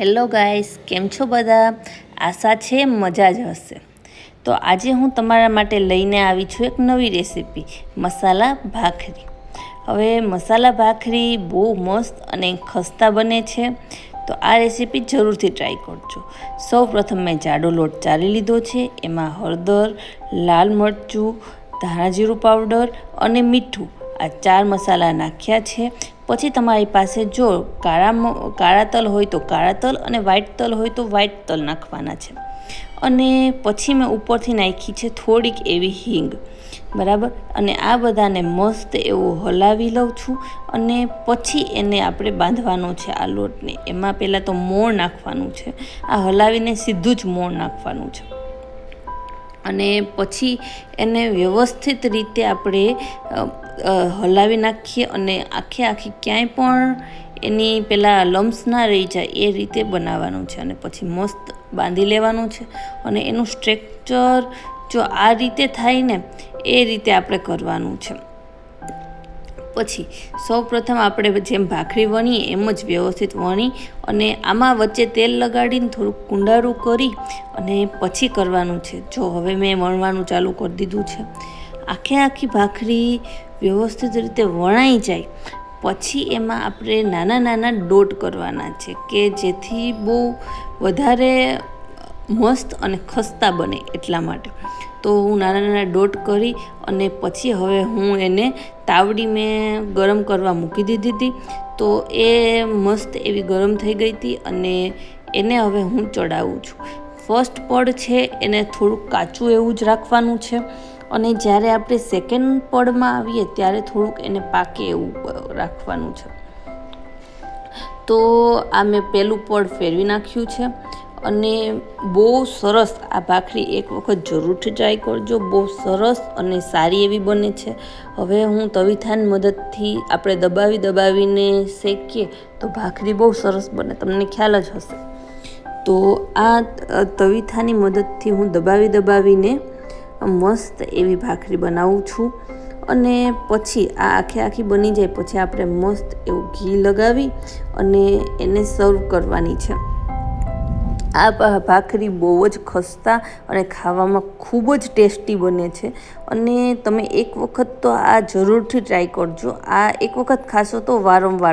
Hello guys, કેમ છો બધા? આશા છે મજા જ હશે. તો આજે હું તમારા માટે લઈને આવી છું એક નવી રેસીપી, મસાલા ભાખરી. હવે મસાલા ભાખરી બહુ મસ્ત અને ખસ્તા બને છે. તો આ રેસીપી જરૂરથી ટ્રાય કરજો. સૌ પ્રથમ મેં જાડો લોટ ચાલી લીધો છે, એમાં હળદર, લાલ મરચું ધાણાજીરું પાવડર અને મીઠું આ ચાર મસાલા નાખ્યા છે. પછી તમારી પાસે જો કાળા કાળા તલ હોય તો કાળા તલ અને વ્હાઈટ તલ હોય તો વ્હાઈટ તલ નાખવાના છે. અને પછી મેં ઉપરથી નાખી છે થોડીક એવી હિંગ. બરાબર? અને આ બધાને મસ્ત એવું હલાવી લઉં છું. અને પછી એને આપણે બાંધવાનો છે આ લોટને. એમાં પહેલાં તો મોણ નાખવાનું છે. આ હલાવીને સીધું જ મોણ નાખવાનું છે. અને પછી એને વ્યવસ્થિત રીતે આપણે હલાવી નાખીએ અને આખે આખી ક્યાંય પણ એની પેલા લમ્સ ના રહી જાય એ રીતે બનાવવાનું છે અને પછી મસ્ત બાંધી લેવાનું છે અને એનું સ્ટ્રેક્ચર જો આ રીતે થાય ને, એ રીતે આપણે કરવાનું છે. પછી સૌ પ્રથમ આપણે જેમ ભાખરી વણીએ એમ જ વ્યવસ્થિત વણી અને આમાં વચ્ચે તેલ લગાડીને થોડુંક કુંડારું કરી અને પછી કરવાનું છે. જો હવે મેં વણવાનું ચાલુ કરી દીધું છે. આખે આખી ભાખરી વ્યવસ્થિત રીતે વણાઈ જાય. પછી એમાં આપણે નાના નાના ડોટ કરવાના છે કે જેથી બહુ વધારે મસ્ત અને ખસ્તા બને એટલા માટે. તો હું નાના નાના ડોટ કરી અને પછી હવે હું એને તાવડી મેં ગરમ કરવા મૂકી દીધી હતી. તો એ મસ્ત એવી ગરમ થઈ ગઈ હતી અને એને હવે હું ચડાવું છું. ફર્સ્ટ પડ છે એને થોડુંક કાચું એવું જ રાખવાનું છે અને જ્યારે આપણે સેકન્ડ પડમાં આવીએ ત્યારે થોડુંક એને પાકે એવું રાખવાનું છે. તો આ મેં પહેલું પડ ફેરવી નાખ્યું છે. અને બહુ સરસ આ ભાખરી એક વખત જરૂરથી ટ્રાય કરજો. બહુ સરસ અને સારી એવી બને છે. હવે હું તવીથાની મદદથી આપણે દબાવી દબાવીને શેકીએ તો ભાખરી બહુ સરસ બને. તમને ખ્યાલ જ હશે. તો આ તવીથાની મદદથી હું દબાવી દબાવીને મસ્ત એવી ભાખરી બનાવું છું. અને પછી આ આખે આખી બની જાય. પછી આપણે મસ્ત એવું ઘી લગાવી અને એને સર્વ કરવાની છે. આ ભાખરી બહુ જ ખસ્તા અને ખાવામાં ખૂબ જ ટેસ્ટી બને છે. અને તમે એક વખત તો આ જરૂરથી ટ્રાય કરજો. આ એક વખત ખાશો તો વારંવાર